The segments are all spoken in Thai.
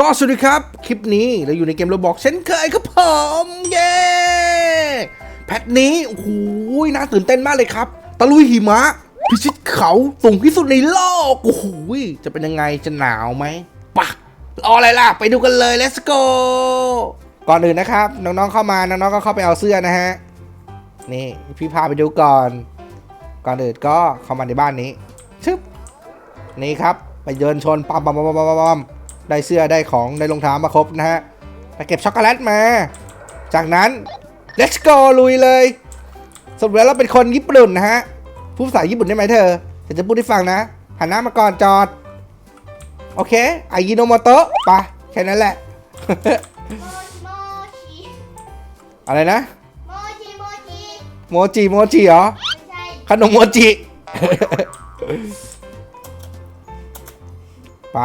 ก็สวัสดีครับ คลิปนี้เราอยู่ในเกมโรบอกเช่นเคยครับผม เย้แพทนี้โอ้โหน่าตื่นเต้นมากเลยครับ ตะลุยหิมะ พิชิตเขาสูงที่สุดในโลกโอ้โหจะเป็นยังไงจะหนาวไหมปะรออะไรล่ะ ไปดูกันเลย let's go ก่อนอื่นนะครับ น้องๆเข้ามาน้องๆก็เข้าไปเอาเสื้อนะฮะนี่พี่พาไปดูก่อน ก่อนอื่นก็เข้ามาในบ้านนี้ชึบนี่ครับ ไปเดินชนปั๊มปั๊มปั๊มปั๊มปั๊มปั๊ม ได้เสื้อได้ของได้รองเท้ามาครบนะฮะไปเก็บช็อกโกแลตมา จากนั้น let's go ลุยเลยสรุปแล้วเราเป็นคนญี่ปุ่นนะฮะพูดภาษาญี่ปุ่นได้ไหมเธอเดี๋ยวจะพูดให้ฟังนะหันหน้ามาก่อนจอด โอเคอายิโนโมโตะปะแค่นั้นแหละโมชิอะไรนะโมชิโมชิโมจิ โมจิเหรอไม่ใช่ขนมโมจิ ไป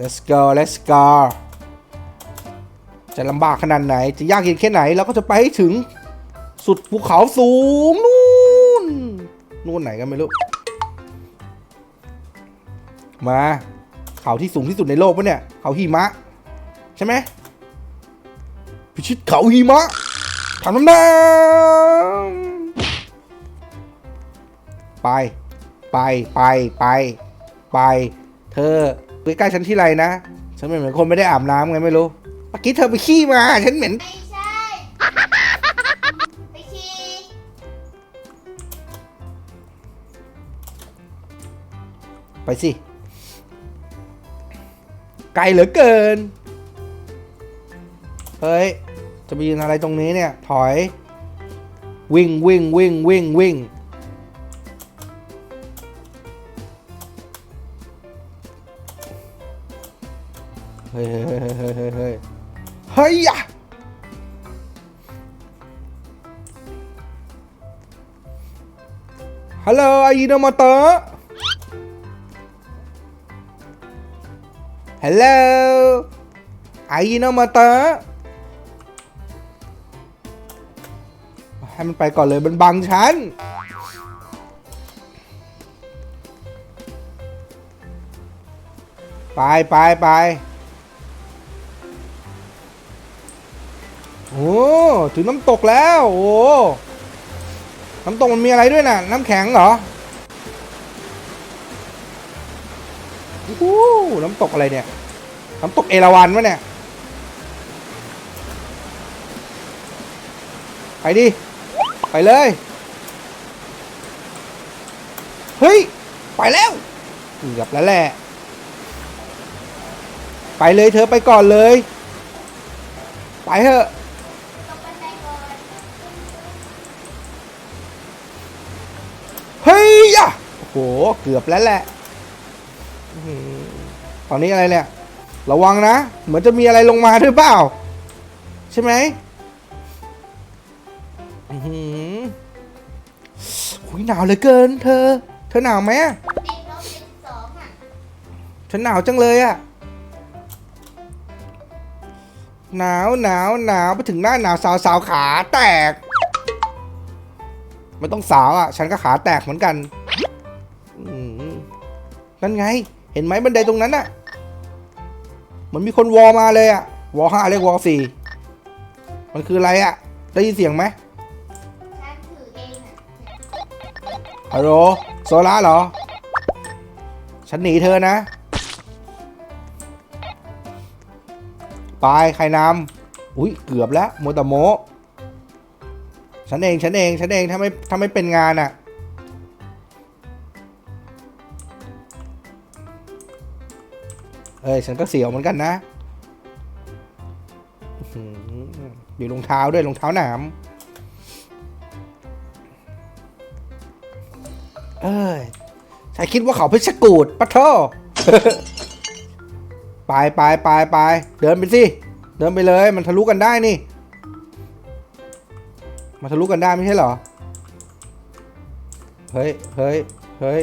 let's go let's go จะลำบากขนาดไหน จะยากเย็นแค่ไหนเราก็จะไปให้ถึงสุดภูเขาสูงนู่นนู่นไหนกันไม่รู้ มาเขาที่สูงที่สุดในโลกปะเนี่ย เขาหิมะ ใช่ไหมพิชิตเขาหิมะทำน้ำหน้าไป ไป ไป ไป ไป เธอ ใกล้ๆฉันที่ไรนะ ฉันเหมือนคนไม่ได้อาบน้ำไงไม่รู้เมื่อกี้เธอไปขี้มา ฉันเหม็นไม่ใช่ ไปชีไปสิ ไกลเหลือเกิน เฮ้ย จะไปยืนอะไรตรงนี้เนี่ย ถอย วิ่งวิ่งวิ่งวิ่งวิ่ง ฮัลโหลอายิโนโมโตะฮัลโหลอายิโนโมโตะให้มันไปก่อนเลยมันบังฉันไปไปไปโอ้ ถึงน้ำตกแล้ว โอ้ น้ำตกมันมีอะไรด้วยน่ะ น้ำแข็งเหรอโอ้น้ำตกอะไรเนี่ย น้ำตกเอราวัณวะเนี่ย ไปดิ ไปเลย เฮ้ย ไปแล้วเกือบแล้วแหละ ไปเลยเธอไปก่อนเลย ไปเถอะ โอ้โหเกือบแล้วแหละตอนนี้อะไรเนี่ย ระวังนะ เหมือนจะมีอะไรลงมาด้วยเปล่า ใช่ไหมอื้อหือหุยหนาวเหลือเกิน เธอ เธอหนาวไหมอะติดลบสิบสองอะฉันหนาวจังเลยอะหนาวหนาวหนาวไปถึงหน้าหนาวสาวสาวขาแตก ไม่ต้องสาวอะ ฉันก็ขาแตกเหมือนกัน อืมนั่นไง เห็นไหมบันไดตรงนั้นอะ เหมือนมีคนวอมาเลยอะวอห้าเรียกวอสี่มันคืออะไรอะได้ยินเสียงไหมฉันถือเองอะฮัลโหลโซล่าเหรอ ฉันหนีเธอนะ ไปใครนำอุ้ยเกือบแล้วโมวแตโม ฉันเองฉันเองฉันเองถ้าไม่ถ้าไม่เป็นงานอะ่ อ้ยฉันก็เสียวเหมือนกันนะอยู่รองเท้าด้วยรองเท้าหนามเอ้ยฉันคิดว่าเขาเพชรกูดปะโทไปไปไปไปเดินไปสิ เดินไปเลย มันทะลุกันได้นี่ มันทะลุกันได้ไม่ใช่เหรอ เฮ้ย เฮ้ย เฮ้ย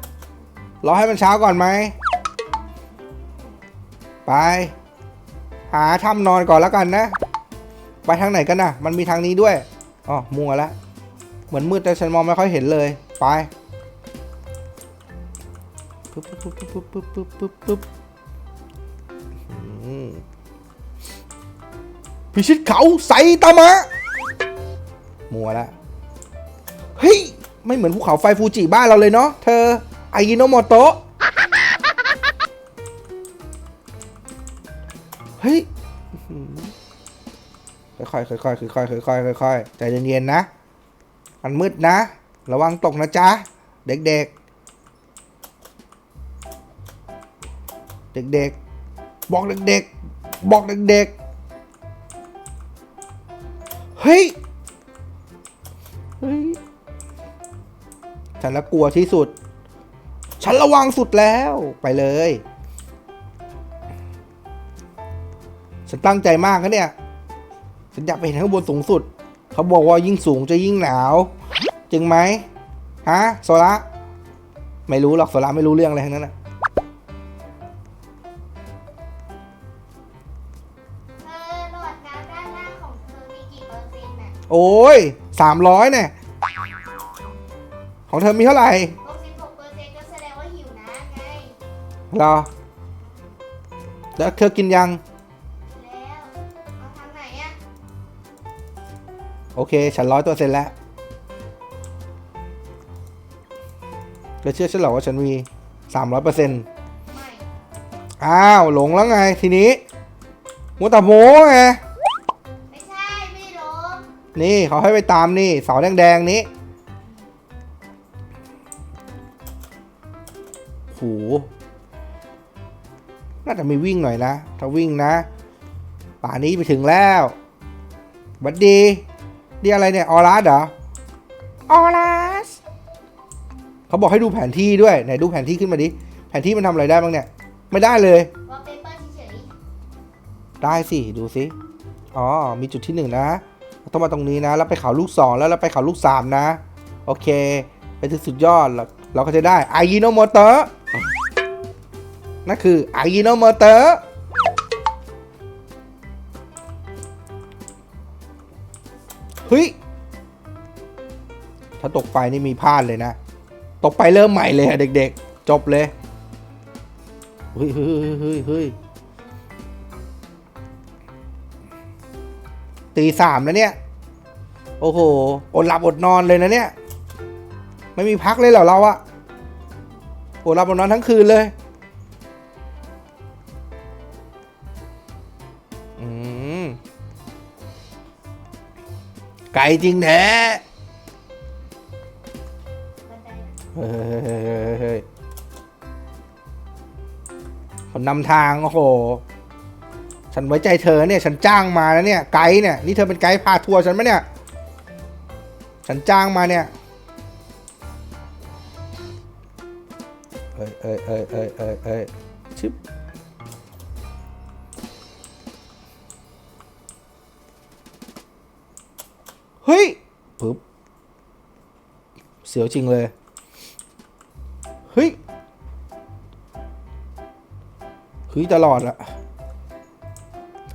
รอให้มันเช้าก่อนไหม ไป หาถ้ำนอนก่อนแล้วกันนะ ไปทางไหนกันนะมันมีทางนี้ด้วยอ๋อมัวแล้วเหมือนมืดแต่ฉันมองไม่ค่อยเห็นเลย ไปปึ๊บปึ๊บปึ๊บปึ๊บปึ๊บปึ๊บปึ๊บอืมพิชิตเขาใสตามะ มัวล้วเฮ้ย ไม่เหมือนภูเขาไฟฟูจิบ้านเราเลยเนาะเธอ ไอยิโนโมโตะเฮ้ยอื้อหือค่อยๆค่อยๆค่อยๆค่อยๆค่อยๆใจเย็นๆนะ มันมืดนะ ระวังตกนะจ๊ะ เด็กๆ เด็กๆ บอกเด็กๆ บอกเด็กๆ เฮ้ย เฮ้ย ฉันละกลัวที่สุด ฉันระวังสุดแล้วไปเลย ฉันตั้งใจมากนะเนี่ย ฉันอยากไปเห็นข้างบนสูงสุด เขาบอกว่ายิ่งสูงจะยิ่งหนาว จริงไหมฮะโซละไม่รู้หรอกโซละไม่รู้เรื่องอะไรทั้งนั้นนะเธอหลอดน้ำด้านล่างของเธอมีกี่เปอร์เซ็นต์น่ะโอ้ยสามร้อยเนี่ย ของเธอมีเท่าไหร่ รอ แล้วเธอกินยัง แล้วเอาทางไหนอะโอเค ฉันร้อยตัวเซ็นแล้วเธอเชื่อฉันเหรอว่าฉันมีสามร้อยเปอร์เซ็นต์ไม่อ้าว หลงแล้วไง ทีนี้มัวแต่โม้ไง ไม่ใช่ไม่ลงนี่เขาให้ไปตามนี่เสาแดงๆนี้ น่าจะมีวิ่งหน่อยนะ ถ้าวิ่งนะ ป่านี้ไปถึงแล้วบัดดีนี่อะไรเนี่ย ออรัสเหรอ ออรัสเขาบอกให้ดูแผนที่ด้วย ไหนดูแผนที่ขึ้นมาดิ แผนที่มันทำอะไรได้บ้างเนี่ย ไม่ได้เลย วอลเปเปอร์เฉยได้สิ ดูสิ อ๋อ มีจุดที่หนึ่งนะ ต้องมาตรงนี้นะ แล้วไปเขาลูกสองแล้วเราไปเขาลูกสามนะ โอเค ไปถึงสุดยอด เราเราก็จะได้ไอยิโนโมเตอร์ นั่นคือไอยิโนโมเตอร์เฮ้ย ถ้าตกไปนี่มีพลาดเลยนะ ตกไปเริ่มใหม่เลยอะเด็กๆ จบเลยเฮ้ยเฮ้ยเฮ้ยเฮ้ยเฮ้ยตีสามแล้วเนี่ย โอ้โห อดหลับอดนอนเลยนะเนี่ย ไม่มีพักเลยเหรอเราอะอดหลับอดนอนทั้งคืนเลย ไก่จริงแท้ๆบันไดน่ะเฮ้ยเฮ้ยเฮ้ยเฮ้ยเฮ้ยคนนำทางโอ้โห ฉันไว้ใจเธอเนี่ย ฉันจ้างมาแล้วเนี่ย ไกด์เนี่ย นี่เธอเป็นไกด์พาทัวร์ฉันไหมเนี่ย ฉันจ้างมาเนี่ยเอ้ยเอ้ยเอ้ยเอ้ยเอ้ยเอ้ยชึบ ฮ้ยปึ๊บเสียวจริงเลย เฮ้ยเฮ้ยตลอดอะ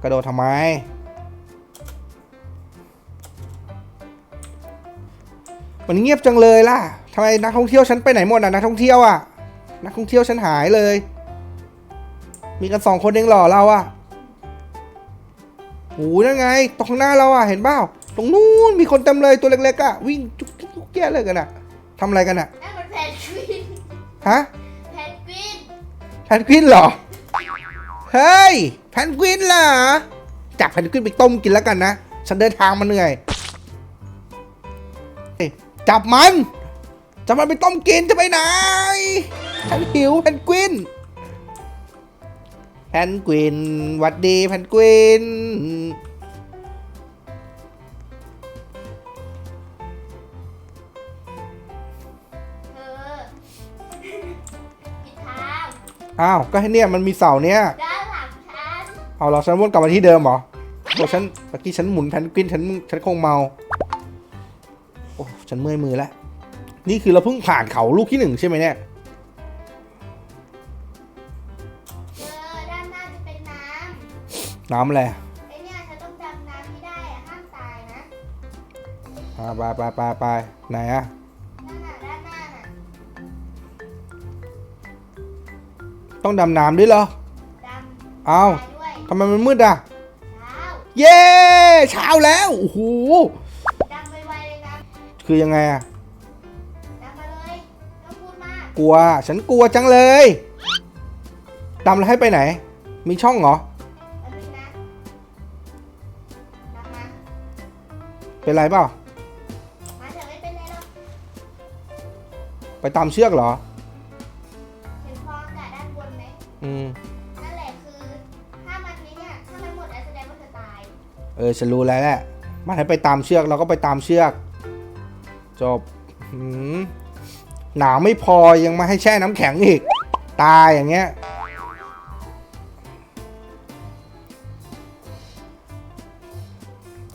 กระโดดทำไม มันเงียบจังเลยล่ะทำไมนักท่องเที่ยวฉันไปไหนหมดอะนักท่องเที่ยวอะ นักท่องเที่ยวฉันหายเลย มีกันสองคนเองเหรอเราอะโอ้ยนั่นไง ตรงข้างหน้าเราอะ เห็นเปล่า ตรงนู้นมีคนเต็มเลยตัวเล็กๆอะวิ่งจุกจิ๊กจุกแก่เลยกันอะทำอะไรกันอะนั่นมันแพนกวินฮะแพนกวินแพนกวินเหรอเฮ้ยแพนกวินเหรอจับแพนกวินไปต้มกินแล้วกันนะฉันเดินทางมาเหนื่อยเฮ้ยจับมันจับมันไปต้มกินจะไปไหนฉันหิวแพนกวินแพนกวินหวัดดีแพนกวิน อผิดทางอ้าวก็ให้เนี่ยมันมีเสาเนี่ยด้านหลังฉันเอาเหราฉันวนกลับมาที่เดิมเหรอโอ้ฉันเมื่อกี้ฉันหมุนแพนกวินฉันฉันคงเมาโอ้ฉันเมื่อยมือแล้วนี่คือเราเพิ่งผ่านเขาลูกที่หนึ่งใช่ไหมเนี่ยเออด้านหน้าจะเป็นน้น้ำอะไรำไอเนี่ยฉันต้องดำน้ำให้ได้อะห้ามตายนะอ่าไปไปไปไปไหนอะนั่นน่ะ ต้องดำน้ำด้วยเหรอดำเอ้าตายด้วยทำไมมันมืดอะเช้าเย้เช้าแล้วโอ้โหดำไวๆเลยนะคือยังไงอะดำมาเลยต้องพูดมากกลัว ฉันกลัวจังเลยดำแล้วให้ไปไหน มีช่องเหรออันนี้นะดำมาเป็นไรเปล่ามาเถอะไม่เป็นไรหรอกไปตามเชือกเหรอ เออฉันรู้แล้วแหละมันให้ไปตามเชือกเราก็ไปตามเชือก จบหืมหนาวไม่พอยังมาให้แช่น้ำแข็งอีก ตายอย่างเงี้ย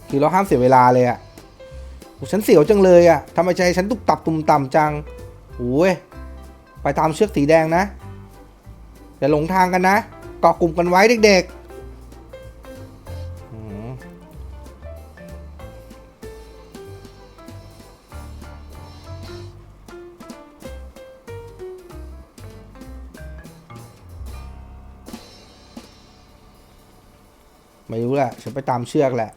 คือเราห้ามเสียเวลาเลยอะฉันเสียวจังเลยอะทำไมใจฉันตุกตับตุ่มต่ำจังโอ้ยไปตามเชือกสีแดงนะอย่าหลงทางกันนะเกาะกลุ่มกันไว้เด็กๆ ฉันไปตามเชือกแหละ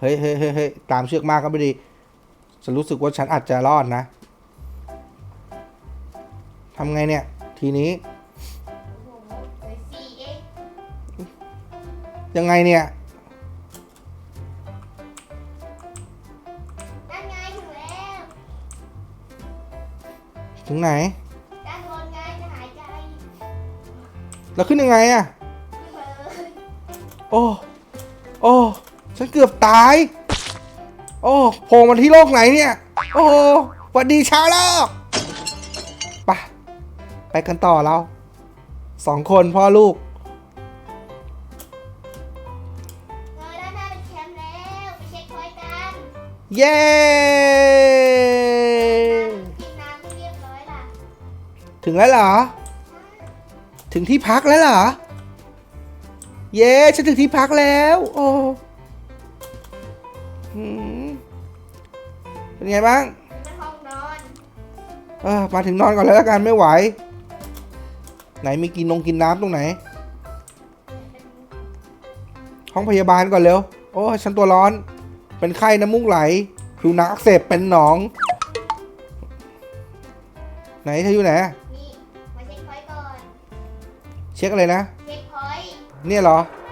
เฮ้ยเฮ้ยเฮ้ยเฮ้ยตามเชือกมากก็ไม่ดี ฉันรู้สึกว่าฉันอาจจะรอดนะ ทำไงเนี่ย ทีนี้ ยังไงเนี่ยด้านไงถึงแล้วถึงไหน ด้านบนไงจะหายใจแล้วขึ้นยังไงอะขึ้นมาเลยโอ้ โอ้ ฉันเกือบตาย โอ้โผล่มาที่โลกไหนเนี่ย โอ้หวัสดีชาวโลกไปไปกันต่อเราสองคนพ่อลูกเออด้านหน้าเป็นแคมป์แล้ว ไปเช็คพอยต์กันเย้กินน้ำให้เรียบร้อยล่ะ ถึงแล้วเหรอ ถึงที่พักแล้วเหรอ เย้ฉันถึงที่พักแล้ว โอ้หืมเป็นไงบ้างเป็นห้องนอนเออมาถึงนอนก่อนแล้วละกันไม่ไหว ไหนมีกินนงกินน้ำตรงไหน ห้องพยาบาลก่อนเร็ว โอ้ยฉันตัวร้อน เป็นไข้น้ำมูกไหลผิวหนังอักเสบเป็นหนอง ไหนเธออยู่ไหนนี่มาเช็คพอยต์ก่อน เช็คอะไรนะ เช็ค